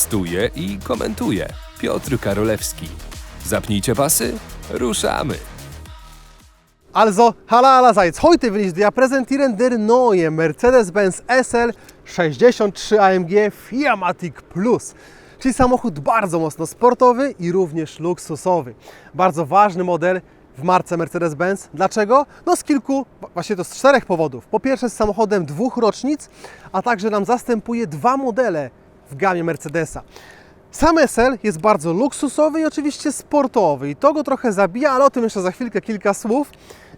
Testuje i komentuje Piotr Karolewski. Zapnijcie pasy, ruszamy! Also, hallo allerseits. Heute will ich dir präsentieren der neue Mercedes-Benz SL 63 AMG Firmatic Plus. Czyli samochód bardzo mocno sportowy i również luksusowy. Bardzo ważny model w marce Mercedes-Benz. Dlaczego? No z kilku, właśnie to z czterech powodów. Po pierwsze z samochodem dwóch rocznic, a także nam zastępuje dwa modele w gamie Mercedesa. Sam SL jest bardzo luksusowy i oczywiście sportowy i to go trochę zabija, ale o tym jeszcze za chwilkę kilka słów.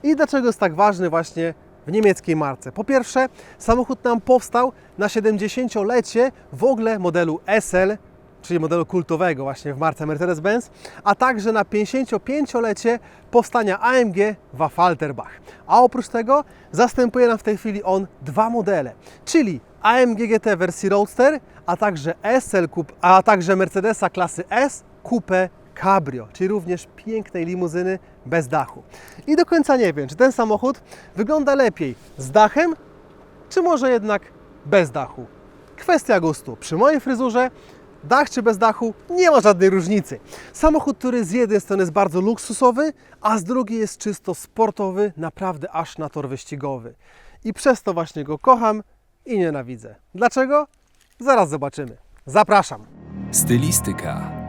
I dlaczego jest tak ważny właśnie w niemieckiej marce? Po pierwsze, samochód nam powstał na 70-lecie w ogóle modelu SL, czyli modelu kultowego właśnie w marce Mercedes-Benz, a także na 55-lecie powstania AMG Wafalterbach. A oprócz tego zastępuje nam w tej chwili on dwa modele, czyli AMG GT wersji Roadster, a także SL Coupe, a także Mercedesa klasy S Coupe Cabrio, czyli również pięknej limuzyny bez dachu. I do końca nie wiem, czy ten samochód wygląda lepiej z dachem, czy może jednak bez dachu. Kwestia gustu. Przy mojej fryzurze dach czy bez dachu nie ma żadnej różnicy. Samochód, który z jednej strony jest bardzo luksusowy, a z drugiej jest czysto sportowy, naprawdę aż na tor wyścigowy. I przez to właśnie go kocham i nienawidzę. Dlaczego? Zaraz zobaczymy. Zapraszam. Stylistyka.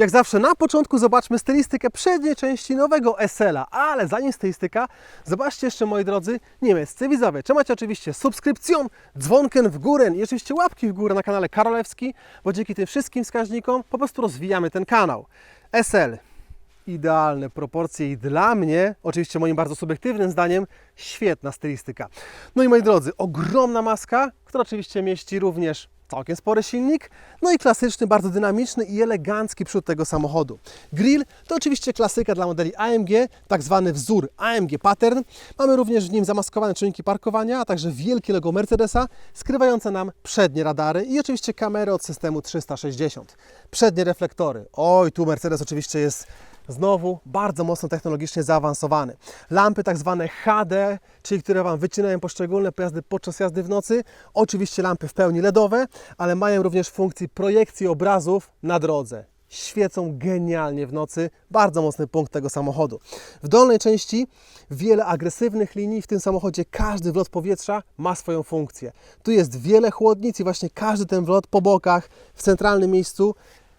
Jak zawsze na początku zobaczmy stylistykę przedniej części nowego SL-a, ale zanim stylistyka, zobaczcie jeszcze moi drodzy niemieccy widzowie. Trzymajcie oczywiście subskrypcją, dzwonkiem w górę i oczywiście łapki w górę na kanale Karolewski, bo dzięki tym wszystkim wskaźnikom po prostu rozwijamy ten kanał. SL. Idealne proporcje i dla mnie, oczywiście moim bardzo subiektywnym zdaniem, świetna stylistyka. No i moi drodzy, ogromna maska, która oczywiście mieści również całkiem spory silnik, no i klasyczny, bardzo dynamiczny i elegancki przód tego samochodu. Grill to oczywiście klasyka dla modeli AMG, tak zwany wzór AMG Pattern. Mamy również w nim zamaskowane czujniki parkowania, a także wielkie logo Mercedesa, skrywające nam przednie radary i oczywiście kamery od systemu 360. Przednie reflektory. Oj, tu Mercedes oczywiście jest znowu bardzo mocno technologicznie zaawansowany. Lampy tak zwane HD, czyli które Wam wycinają poszczególne pojazdy podczas jazdy w nocy. Oczywiście lampy w pełni LEDowe, ale mają również funkcję projekcji obrazów na drodze. Świecą genialnie w nocy, bardzo mocny punkt tego samochodu. W dolnej części wiele agresywnych linii, w tym samochodzie każdy wlot powietrza ma swoją funkcję. Tu jest wiele chłodnic i właśnie każdy ten wlot po bokach, w centralnym miejscu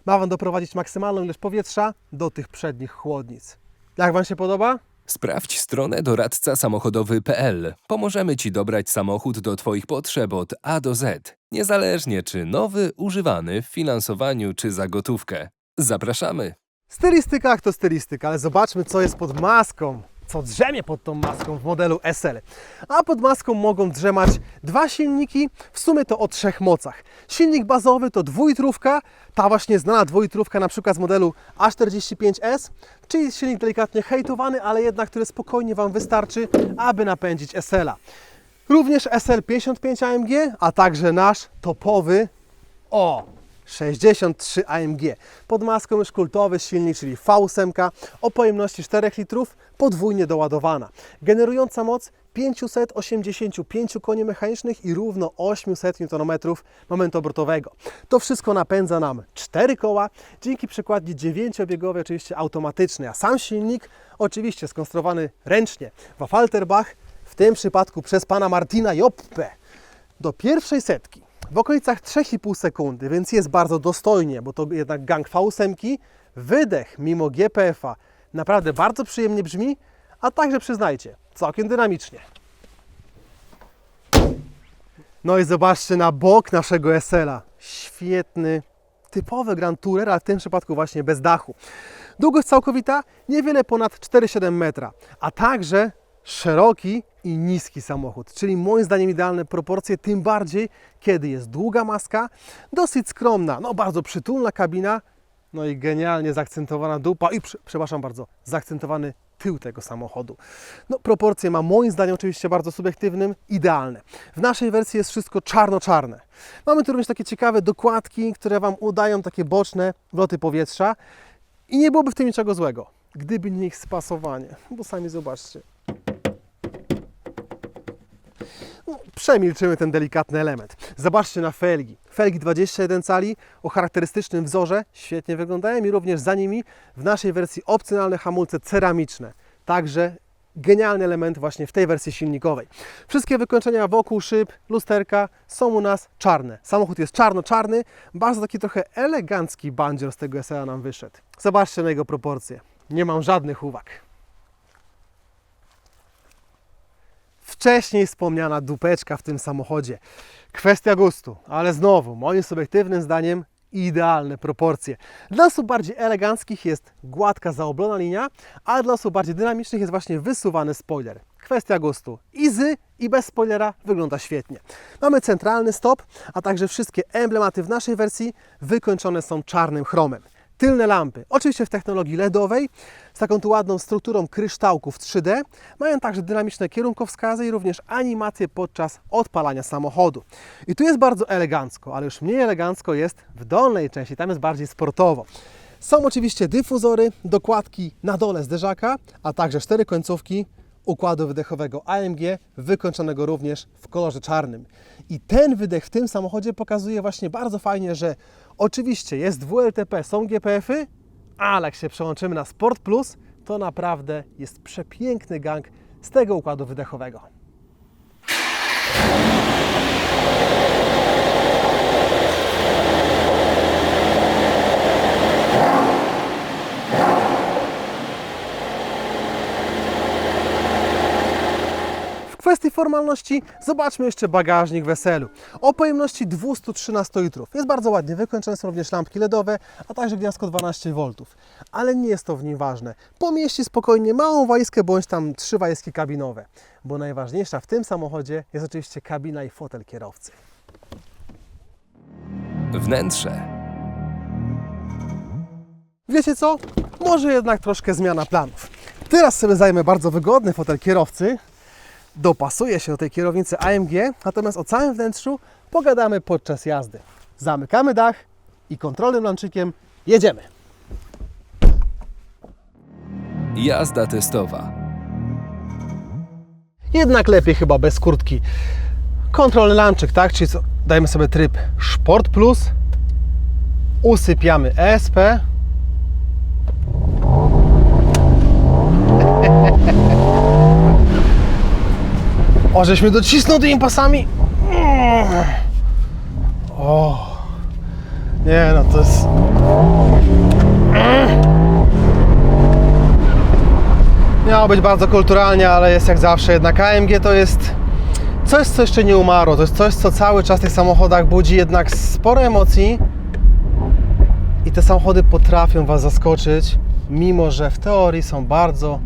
ma Wam doprowadzić maksymalną ilość powietrza do tych przednich chłodnic. Jak Wam się podoba? Sprawdź stronę doradca samochodowy.pl. Pomożemy Ci dobrać samochód do Twoich potrzeb od A do Z, niezależnie czy nowy, używany w finansowaniu czy za gotówkę. Zapraszamy! Stylistyka jak to stylistyka, ale zobaczmy co jest pod maską. Co drzemie pod tą maską w modelu SL. A pod maską mogą drzemać dwa silniki, w sumie to o trzech mocach. Silnik bazowy to dwulitrówka, ta właśnie znana dwulitrówka na przykład z modelu A45S, czyli silnik delikatnie hejtowany, ale jednak który spokojnie Wam wystarczy, aby napędzić SL-a. Również SL55 AMG, a także nasz topowy o 63 AMG. Pod maską już kultowy silnik, czyli V8 o pojemności 4 litrów, podwójnie doładowana. Generująca moc 585 koni mechanicznych i równo 800 Nm momentu obrotowego. To wszystko napędza nam 4 koła, dzięki przykładni 9-biegowej, oczywiście automatycznej, a sam silnik oczywiście skonstruowany ręcznie w Falterbach, w tym przypadku przez pana Martina Joppe. Do pierwszej setki w okolicach 3,5 sekundy, więc jest bardzo dostojnie, bo to jednak gang V8. Wydech mimo GPF-a naprawdę bardzo przyjemnie brzmi, a także przyznajcie, całkiem dynamicznie. No i zobaczcie na bok naszego SL-a. Świetny, typowy Grand Tourer, ale w tym przypadku właśnie bez dachu. Długość całkowita niewiele ponad 4,7 metra, a także szeroki i niski samochód, czyli moim zdaniem idealne proporcje, tym bardziej kiedy jest długa maska, dosyć skromna, no bardzo przytulna kabina, no i genialnie zaakcentowana dupa i przepraszam bardzo, zaakcentowany tył tego samochodu. No proporcje ma moim zdaniem oczywiście bardzo subiektywnym, idealne. W naszej wersji jest wszystko czarno-czarne. Mamy tu również takie ciekawe dokładki, które Wam udają takie boczne wloty powietrza i nie byłoby w tym niczego złego, gdyby nie ich spasowanie, bo sami zobaczcie. Przemilczymy ten delikatny element. Zobaczcie na felgi. Felgi 21 cali o charakterystycznym wzorze, świetnie wyglądają i również za nimi w naszej wersji opcjonalne hamulce ceramiczne. Także genialny element właśnie w tej wersji silnikowej. Wszystkie wykończenia wokół szyb, lusterka są u nas czarne. Samochód jest czarno-czarny, bardzo taki trochę elegancki bandzior z tego SEA nam wyszedł. Zobaczcie na jego proporcje. Nie mam żadnych uwag. Wcześniej wspomniana dupeczka w tym samochodzie. Kwestia gustu, ale znowu, moim subiektywnym zdaniem, idealne proporcje. Dla osób bardziej eleganckich jest gładka, zaoblona linia, a dla osób bardziej dynamicznych jest właśnie wysuwany spoiler. Kwestia gustu. Easy i bez spoilera wygląda świetnie. Mamy centralny stop, a także wszystkie emblematy w naszej wersji wykończone są czarnym chromem. Tylne lampy, oczywiście w technologii LEDowej, z taką tu ładną strukturą kryształków 3D, mają także dynamiczne kierunkowskazy i również animacje podczas odpalania samochodu. I tu jest bardzo elegancko, ale już mniej elegancko jest w dolnej części, tam jest bardziej sportowo. Są oczywiście dyfuzory, dokładki na dole zderzaka, a także cztery końcówki układu wydechowego AMG, wykończonego również w kolorze czarnym. I ten wydech w tym samochodzie pokazuje właśnie bardzo fajnie, że oczywiście jest WLTP, są GPF-y, ale jak się przełączymy na Sport Plus, to naprawdę jest przepiękny gang z tego układu wydechowego. Kwestii formalności zobaczmy jeszcze bagażnik weselu. O pojemności 213 litrów. Jest bardzo ładnie wykończone, są również lampki LEDowe, a także gniazdko 12 V. Ale nie jest to w nim ważne. Pomieści spokojnie małą walizkę bądź tam trzy walizki kabinowe. Bo najważniejsza w tym samochodzie jest oczywiście kabina i fotel kierowcy. Wnętrze. Wiecie co? Może jednak troszkę zmiana planów. Teraz sobie zajmę bardzo wygodny fotel kierowcy. Dopasuje się do tej kierownicy AMG, natomiast o całym wnętrzu pogadamy podczas jazdy. Zamykamy dach i kontrolnym lanczykiem jedziemy. Jazda testowa. Jednak lepiej chyba bez kurtki. Kontrolny lanczyk, tak? Czyli co? Dajemy sobie tryb Sport Plus. Usypiamy ESP. O, żeśmy docisnął tymi pasami. O. Nie no, to jest... Miało być bardzo kulturalnie, ale jest jak zawsze. Jednak AMG to jest coś, co jeszcze nie umarło. To jest coś, co cały czas w tych samochodach budzi jednak sporo emocji. I te samochody potrafią Was zaskoczyć, mimo że w teorii są bardzo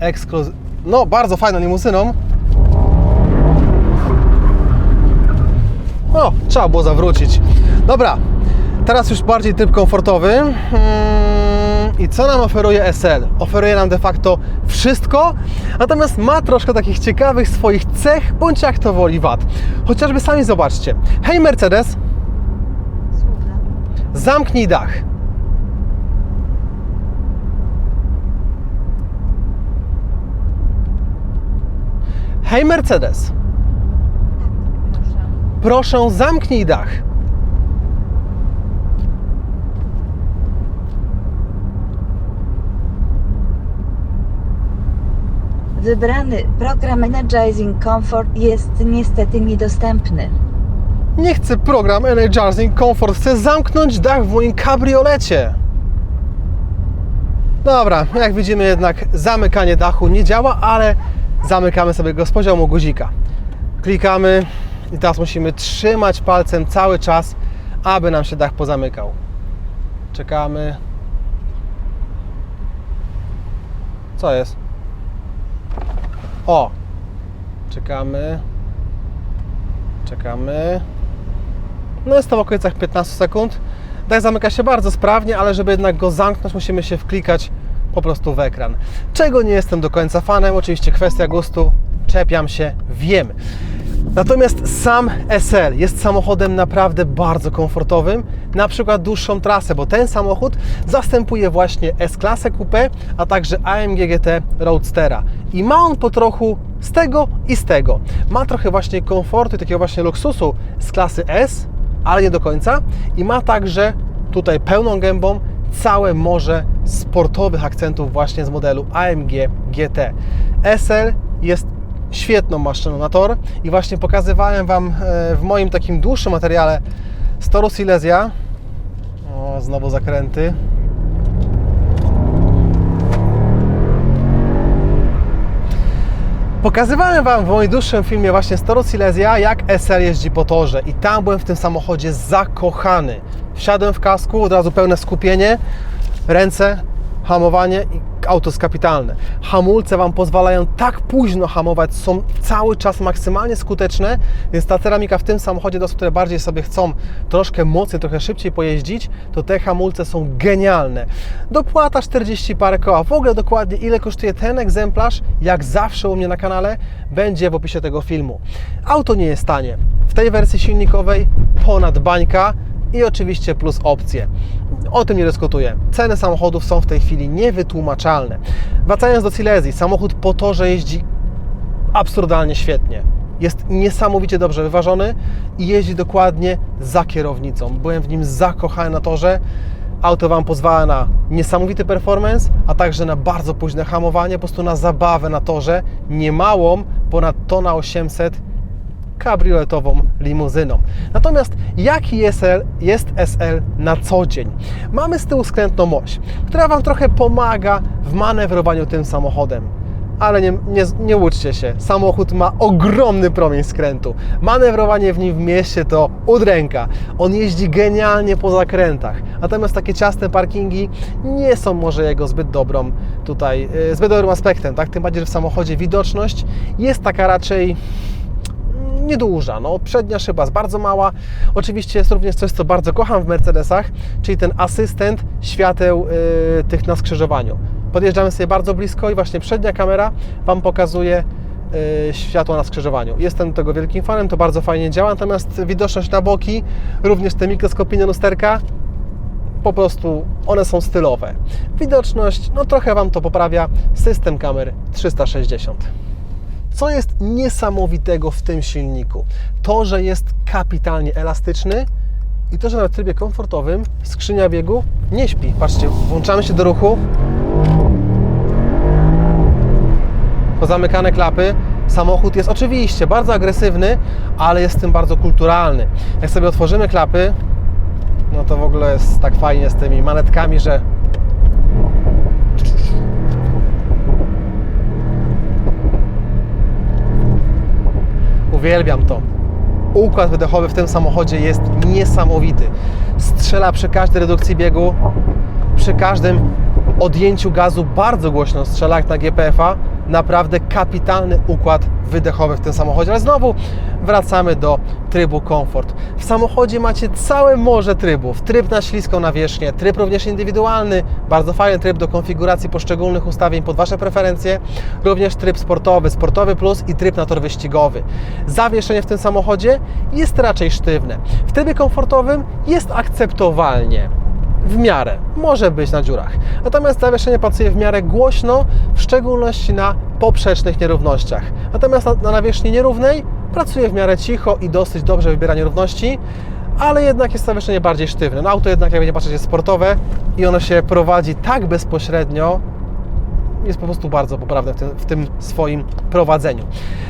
ekskluzywne. No, bardzo fajną limuzyną. O, trzeba było zawrócić. Dobra, teraz już bardziej tryb komfortowy. Hmm, I co nam oferuje SL? Oferuje nam de facto wszystko, natomiast ma troszkę takich ciekawych swoich cech, bądź jak to woli wad. Chociażby sami zobaczcie. Hej Mercedes, zamknij dach. Hej Mercedes, Proszę. zamknij dach. Wybrany program Energizing Comfort jest niestety niedostępny. Nie chcę program Energizing Comfort, chcę zamknąć dach w moim kabriolecie. Dobra, jak widzimy jednak zamykanie dachu nie działa, ale zamykamy sobie go z poziomu guzika. Klikamy i teraz musimy trzymać palcem cały czas, aby nam się dach pozamykał. Czekamy. Co jest? O! Czekamy. Czekamy. No jest to w okolicach 15 sekund. Dach zamyka się bardzo sprawnie, ale żeby jednak go zamknąć, musimy się wklikać po prostu w ekran. Czego nie jestem do końca fanem, oczywiście kwestia gustu, czepiam się, wiem. Natomiast sam SL jest samochodem naprawdę bardzo komfortowym, na przykład dłuższą trasę, bo ten samochód zastępuje właśnie S-klasę Coupe, a także AMG GT Roadstera. I ma on po trochu z tego i z tego. Ma trochę właśnie komfortu i takiego właśnie luksusu z klasy S, ale nie do końca. I ma także tutaj pełną gębą całe morze sportowych akcentów właśnie z modelu AMG GT. SL jest świetną maszyną na tor i właśnie pokazywałem Wam e, w moim takim dłuższym materiale z Silesia. O, znowu zakręty. Pokazywałem Wam w moim dłuższym filmie właśnie z toru Silesia, jak SL jeździ po torze i tam byłem w tym samochodzie zakochany. Wsiadłem w kasku, od razu pełne skupienie, ręce, hamowanie i auto jest kapitalne. Hamulce Wam pozwalają tak późno hamować, są cały czas maksymalnie skuteczne, więc ta ceramika w tym samochodzie, do osób, które bardziej sobie chcą troszkę mocniej, trochę szybciej pojeździć, to te hamulce są genialne. Dopłata 40 parę koła. W ogóle dokładnie ile kosztuje ten egzemplarz, jak zawsze u mnie na kanale, będzie w opisie tego filmu. Auto nie jest tanie. W tej wersji silnikowej ponad bańka, i oczywiście plus opcje. O tym nie dyskutuję. Ceny samochodów są w tej chwili niewytłumaczalne. Wracając do Silesii, samochód po torze jeździ absurdalnie świetnie. Jest niesamowicie dobrze wyważony i jeździ dokładnie za kierownicą. Byłem w nim zakochany na torze. Auto Wam pozwala na niesamowity performance, a także na bardzo późne hamowanie, po prostu na zabawę na torze, niemałą, ponad tona 800 kabrioletową limuzyną. Natomiast jaki SL, jest SL na co dzień? Mamy z tyłu skrętną oś, która Wam trochę pomaga w manewrowaniu tym samochodem. Ale nie, nie, nie łudźcie się, samochód ma ogromny promień skrętu. Manewrowanie w nim w mieście to udręka. On jeździ genialnie po zakrętach. Natomiast takie ciasne parkingi nie są może jego zbyt dobrą tutaj, yy, zbyt dobrym aspektem, tak? Tym bardziej, że w samochodzie widoczność jest taka raczej nieduża. No, przednia szyba jest bardzo mała. Oczywiście jest również coś, co bardzo kocham w Mercedesach, czyli ten asystent świateł y, tych na skrzyżowaniu. Podjeżdżamy sobie bardzo blisko i właśnie przednia kamera Wam pokazuje y, światło na skrzyżowaniu. Jestem tego wielkim fanem, to bardzo fajnie działa, natomiast widoczność na boki, również te mikroskopijne lusterka, po prostu one są stylowe. Widoczność, no trochę Wam to poprawia system kamer 360. Co jest niesamowitego w tym silniku? To, że jest kapitalnie elastyczny i to, że na trybie komfortowym skrzynia biegu nie śpi. Patrzcie, włączamy się do ruchu. Pozamykane klapy. Samochód jest oczywiście bardzo agresywny, ale jest tym bardzo kulturalny. Jak sobie otworzymy klapy, no to w ogóle jest tak fajnie z tymi manetkami, że Uwielbiam to. Układ wydechowy w tym samochodzie jest niesamowity. Strzela przy każdej redukcji biegu, przy każdym odjęciu gazu bardzo głośno strzela jak na GPF-a. Naprawdę kapitalny układ wydechowy w tym samochodzie. Ale znowu wracamy do trybu komfort. W samochodzie macie całe morze trybów. Tryb na śliską nawierzchnię, tryb również indywidualny, bardzo fajny tryb do konfiguracji poszczególnych ustawień pod Wasze preferencje, również tryb sportowy, sportowy plus i tryb na tor wyścigowy. Zawieszenie w tym samochodzie jest raczej sztywne. W trybie komfortowym jest akceptowalnie w miarę, może być na dziurach. Natomiast zawieszenie pracuje w miarę głośno, w szczególności na poprzecznych nierównościach. Natomiast na, na nawierzchni nierównej pracuje w miarę cicho i dosyć dobrze wybiera nierówności, ale jednak jest zawieszenie bardziej sztywne. No auto jednak, jakby nie patrzeć, jest sportowe i ono się prowadzi tak bezpośrednio, jest po prostu bardzo poprawne w tym, w tym, swoim prowadzeniu.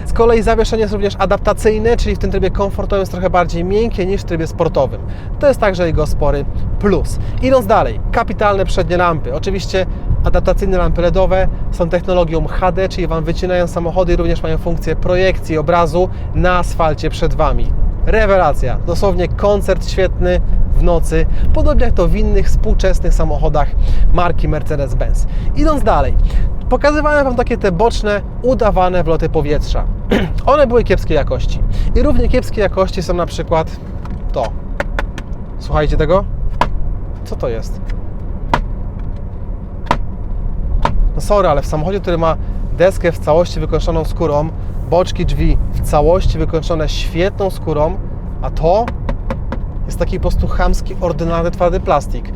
Z kolei zawieszenie jest również adaptacyjne, czyli w tym trybie komfortowym jest trochę bardziej miękkie niż w trybie sportowym. To jest także jego spory plus. Idąc dalej, kapitalne przednie lampy. Oczywiście adaptacyjne lampy LEDowe są technologią HD, czyli Wam wycinają samochody i również mają funkcję projekcji obrazu na asfalcie przed Wami. Rewelacja, dosłownie koncert świetny nocy, podobnie jak to w innych współczesnych samochodach marki Mercedes-Benz. Idąc dalej, pokazywałem Wam takie te boczne, udawane wloty powietrza. One były kiepskiej jakości. I równie kiepskiej jakości są na przykład to. Słuchajcie tego? Co to jest? No sorry, ale w samochodzie, który ma deskę w całości wykończoną skórą, boczki drzwi w całości wykończone świetną skórą, a to jest taki po prostu chamski, ordynarny, twardy plastik.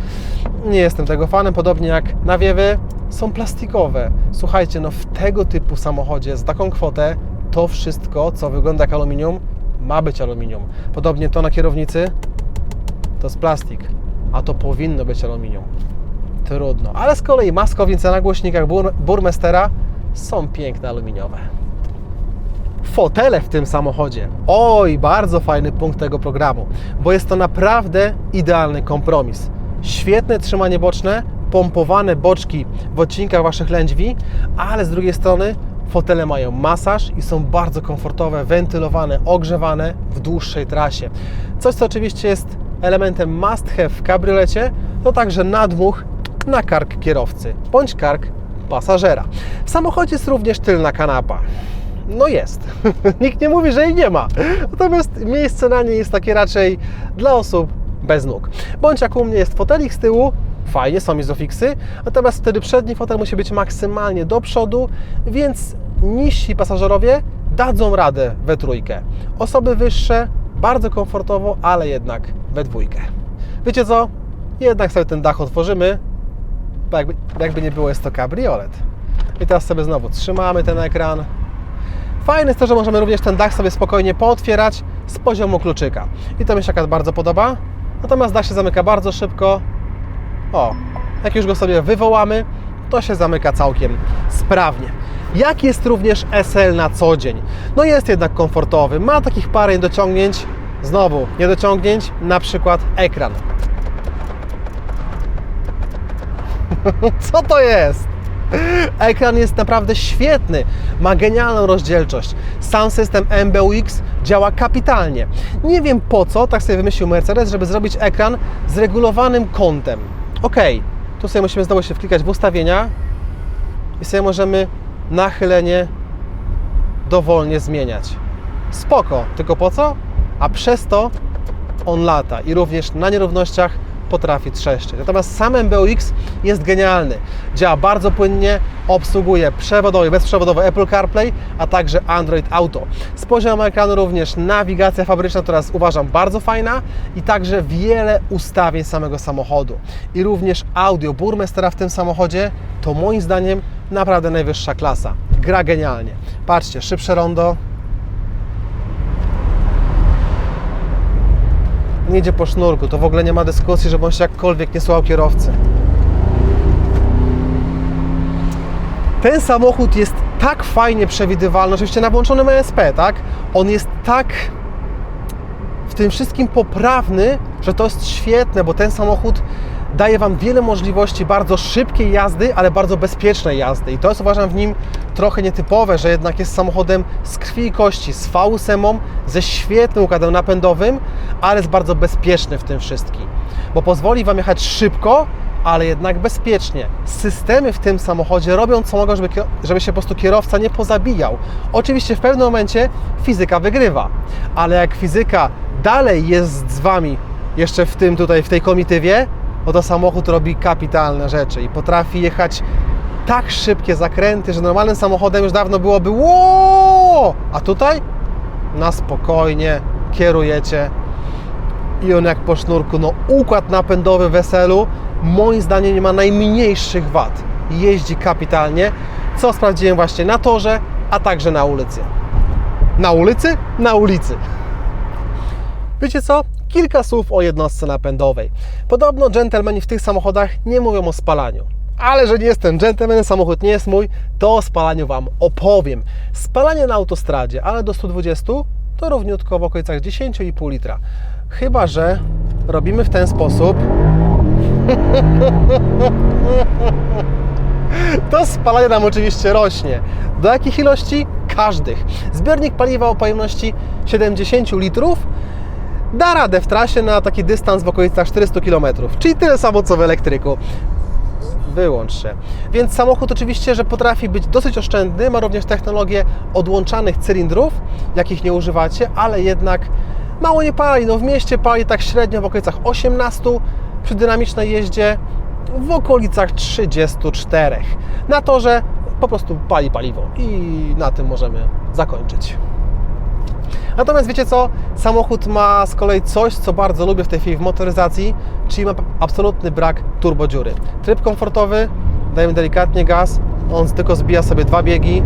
Nie jestem tego fanem, podobnie jak nawiewy są plastikowe. Słuchajcie, no w tego typu samochodzie za taką kwotę to wszystko, co wygląda jak aluminium, ma być aluminium. Podobnie to na kierownicy to jest plastik, a to powinno być aluminium. Trudno. Ale z kolei maskownice na głośnikach bur Burmestera są piękne aluminiowe. Fotele w tym samochodzie. Oj, bardzo fajny punkt tego programu, bo jest to naprawdę idealny kompromis. Świetne trzymanie boczne, pompowane boczki w odcinkach Waszych lędźwi, ale z drugiej strony fotele mają masaż i są bardzo komfortowe, wentylowane, ogrzewane w dłuższej trasie. Coś, co oczywiście jest elementem must have w kabriolecie, to także nadmuch na kark kierowcy bądź kark pasażera. W samochodzie jest również tylna kanapa. No jest. Nikt nie mówi, że jej nie ma. Natomiast miejsce na niej jest takie raczej dla osób bez nóg. Bądź jak u mnie jest fotelik z tyłu, fajnie, są izofiksy, natomiast wtedy przedni fotel musi być maksymalnie do przodu, więc niżsi pasażerowie dadzą radę we trójkę. Osoby wyższe bardzo komfortowo, ale jednak we dwójkę. Wiecie co? Jednak sobie ten dach otworzymy, bo jakby, jakby nie było, jest to kabriolet. I teraz sobie znowu trzymamy ten ekran. Fajne jest to, że możemy również ten dach sobie spokojnie pootwierać z poziomu kluczyka. I to mi się bardzo podoba. Natomiast dach się zamyka bardzo szybko. O, jak już go sobie wywołamy, to się zamyka całkiem sprawnie. Jak jest również SL na co dzień? No jest jednak komfortowy, ma takich parę niedociągnięć. Znowu, niedociągnięć, na przykład ekran. Co to jest? Ekran jest naprawdę świetny, ma genialną rozdzielczość. Sam system MBUX działa kapitalnie. Nie wiem po co, tak sobie wymyślił Mercedes, żeby zrobić ekran z regulowanym kątem. Ok, tu sobie musimy znowu się wklikać w ustawienia i sobie możemy nachylenie dowolnie zmieniać. Spoko, tylko po co? A przez to on lata i również na nierównościach potrafi trzeszczeć. Natomiast sam MBUX jest genialny. Działa bardzo płynnie, obsługuje przewodowy i Apple CarPlay, a także Android Auto. Z poziomu ekranu również nawigacja fabryczna, która jest uważam bardzo fajna i także wiele ustawień samego samochodu. I również audio Burmestera w tym samochodzie to moim zdaniem naprawdę najwyższa klasa. Gra genialnie. Patrzcie, szybsze rondo, nie idzie po sznurku, to w ogóle nie ma dyskusji, żeby on się jakkolwiek nie słuchał kierowcy. Ten samochód jest tak fajnie przewidywalny, oczywiście na włączonym ESP, tak? On jest tak w tym wszystkim poprawny, że to jest świetne, bo ten samochód daje Wam wiele możliwości bardzo szybkiej jazdy, ale bardzo bezpiecznej jazdy. I to jest uważam w nim trochę nietypowe, że jednak jest samochodem z krwi i kości, z V8, ze świetnym układem napędowym, ale jest bardzo bezpieczny w tym wszystkim. Bo pozwoli Wam jechać szybko, ale jednak bezpiecznie. Systemy w tym samochodzie robią co mogą, żeby, żeby się po prostu kierowca nie pozabijał. Oczywiście w pewnym momencie fizyka wygrywa, ale jak fizyka dalej jest z Wami jeszcze w tym tutaj, w tej komitywie, no to samochód robi kapitalne rzeczy i potrafi jechać tak szybkie zakręty, że normalnym samochodem już dawno byłoby ło, a tutaj na spokojnie kierujecie i on jak po sznurku, no układ napędowy weselu moim zdaniem nie ma najmniejszych wad. Jeździ kapitalnie, co sprawdziłem właśnie na torze, a także na ulicy. Na ulicy? Na ulicy. Wiecie co? Kilka słów o jednostce napędowej. Podobno dżentelmeni w tych samochodach nie mówią o spalaniu. Ale że nie jestem dżentelmenem, samochód nie jest mój, to o spalaniu Wam opowiem. Spalanie na autostradzie, ale do 120 to równiutko w okolicach 10,5 litra. Chyba, że robimy w ten sposób. To spalanie nam oczywiście rośnie. Do jakich ilości? Każdych. Zbiornik paliwa o pojemności 70 litrów da radę w trasie na taki dystans w okolicach 400 km, czyli tyle samo co w elektryku. Wyłącz się. Więc samochód oczywiście, że potrafi być dosyć oszczędny, ma również technologię odłączanych cylindrów, jakich nie używacie, ale jednak mało nie pali. No w mieście pali tak średnio w okolicach 18, przy dynamicznej jeździe w okolicach 34. Na torze po prostu pali paliwo i na tym możemy zakończyć. Natomiast wiecie co? Samochód ma z kolei coś, co bardzo lubię w tej chwili w motoryzacji, czyli ma absolutny brak turbodziury. Tryb komfortowy, dajemy delikatnie gaz, on tylko zbija sobie dwa biegi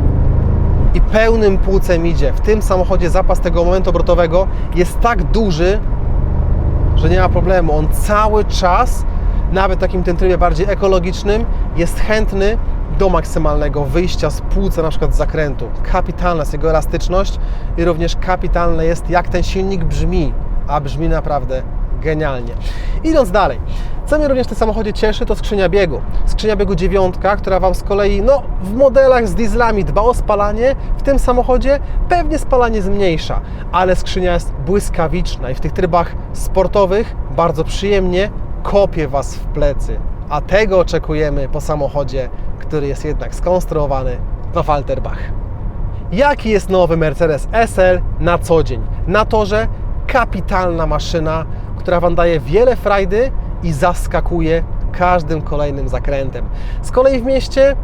i pełnym płucem idzie. W tym samochodzie zapas tego momentu obrotowego jest tak duży, że nie ma problemu. On cały czas, nawet w takim tym trybie bardziej ekologicznym, jest chętny do maksymalnego wyjścia z płuca, na przykład z zakrętu. Kapitalna jest jego elastyczność i również kapitalne jest, jak ten silnik brzmi, a brzmi naprawdę genialnie. Idąc dalej, co mnie również w tym samochodzie cieszy, to skrzynia biegu. Skrzynia biegu dziewiątka, która Wam z kolei no, w modelach z dieslami dba o spalanie, w tym samochodzie pewnie spalanie zmniejsza, ale skrzynia jest błyskawiczna i w tych trybach sportowych bardzo przyjemnie kopie Was w plecy. A tego oczekujemy po samochodzie, który jest jednak skonstruowany na Falterbach. Jaki jest nowy Mercedes SL na co dzień? Na torze kapitalna maszyna, która Wam daje wiele frajdy i zaskakuje każdym kolejnym zakrętem. Z kolei w mieście,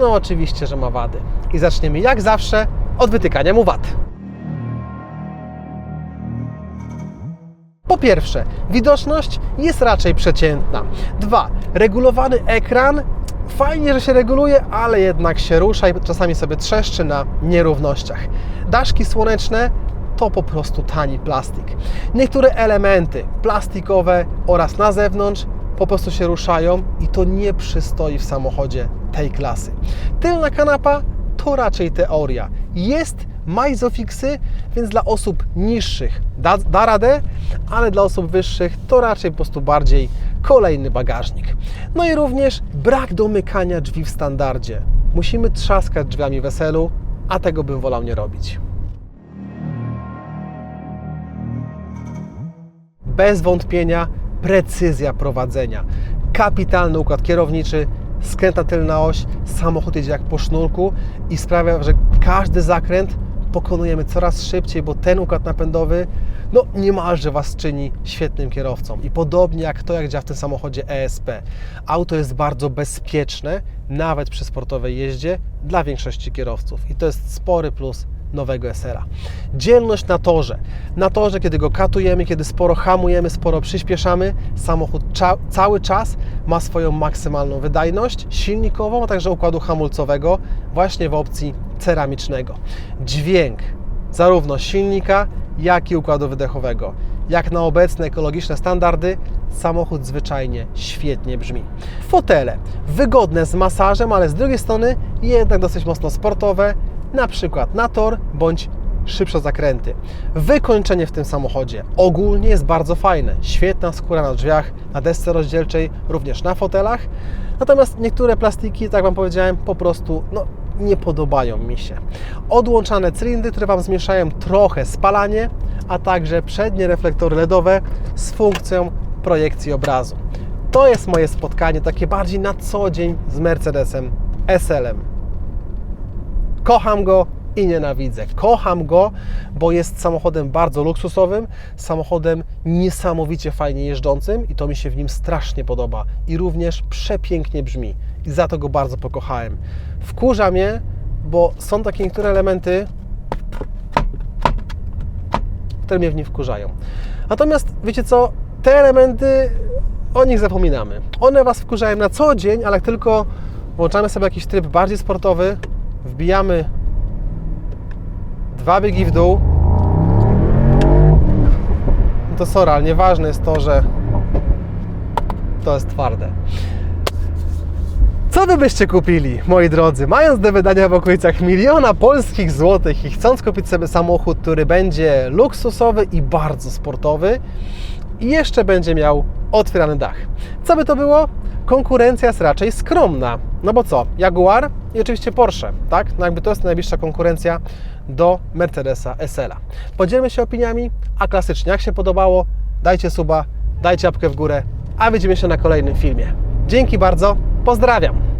no oczywiście, że ma wady. I zaczniemy jak zawsze od wytykania mu wad. Po pierwsze, widoczność jest raczej przeciętna. Dwa, regulowany ekran. Fajnie, że się reguluje, ale jednak się rusza i czasami sobie trzeszczy na nierównościach. Daszki słoneczne to po prostu tani plastik. Niektóre elementy plastikowe oraz na zewnątrz po prostu się ruszają i to nie przystoi w samochodzie tej klasy. Tylna kanapa to raczej teoria. Jest ma izofixy, więc dla osób niższych da, da radę, ale dla osób wyższych to raczej po prostu bardziej kolejny bagażnik. No i również brak domykania drzwi w standardzie. Musimy trzaskać drzwiami weselu, a tego bym wolał nie robić. Bez wątpienia precyzja prowadzenia. Kapitalny układ kierowniczy, skręta tylna oś, samochód jedzie jak po sznurku i sprawia, że każdy zakręt pokonujemy coraz szybciej, bo ten układ napędowy no niemalże Was czyni świetnym kierowcą. I podobnie jak to, jak działa w tym samochodzie ESP. Auto jest bardzo bezpieczne, nawet przy sportowej jeździe, dla większości kierowców. I to jest spory plus nowego SR-a. Dzielność na torze. Na torze, kiedy go katujemy, kiedy sporo hamujemy, sporo przyspieszamy, samochód cza- cały czas ma swoją maksymalną wydajność silnikową, a także układu hamulcowego właśnie w opcji ceramicznego. Dźwięk zarówno silnika, jak i układu wydechowego. Jak na obecne ekologiczne standardy, samochód zwyczajnie świetnie brzmi. Fotele wygodne z masażem, ale z drugiej strony jednak dosyć mocno sportowe, na przykład na tor bądź szybsze zakręty. Wykończenie w tym samochodzie ogólnie jest bardzo fajne. Świetna skóra na drzwiach, na desce rozdzielczej, również na fotelach. Natomiast niektóre plastiki, tak Wam powiedziałem, po prostu no, nie podobają mi się. Odłączane cylindry, które Wam zmniejszają trochę spalanie, a także przednie reflektory LEDowe z funkcją projekcji obrazu. To jest moje spotkanie takie bardziej na co dzień z Mercedesem SL-em. Kocham go i nienawidzę. Kocham go, bo jest samochodem bardzo luksusowym, samochodem niesamowicie fajnie jeżdżącym i to mi się w nim strasznie podoba. I również przepięknie brzmi. I za to go bardzo pokochałem. Wkurza mnie, bo są takie niektóre elementy, które mnie w nim wkurzają. Natomiast wiecie co? Te elementy, o nich zapominamy. One Was wkurzają na co dzień, ale jak tylko włączamy sobie jakiś tryb bardziej sportowy, wbijamy dwa biegi w dół, to sorry, ale nieważne jest to, że to jest twarde. Co Wy byście kupili, moi drodzy, mając do wydania w okolicach miliona polskich złotych i chcąc kupić sobie samochód, który będzie luksusowy i bardzo sportowy i jeszcze będzie miał otwierany dach. Co by to było? Konkurencja jest raczej skromna. No bo co? Jaguar i oczywiście Porsche, tak? No jakby to jest najbliższa konkurencja do Mercedesa SL-a. Podzielmy się opiniami, a klasycznie jak się podobało, dajcie suba, dajcie łapkę w górę, a widzimy się na kolejnym filmie. Dzięki bardzo, pozdrawiam!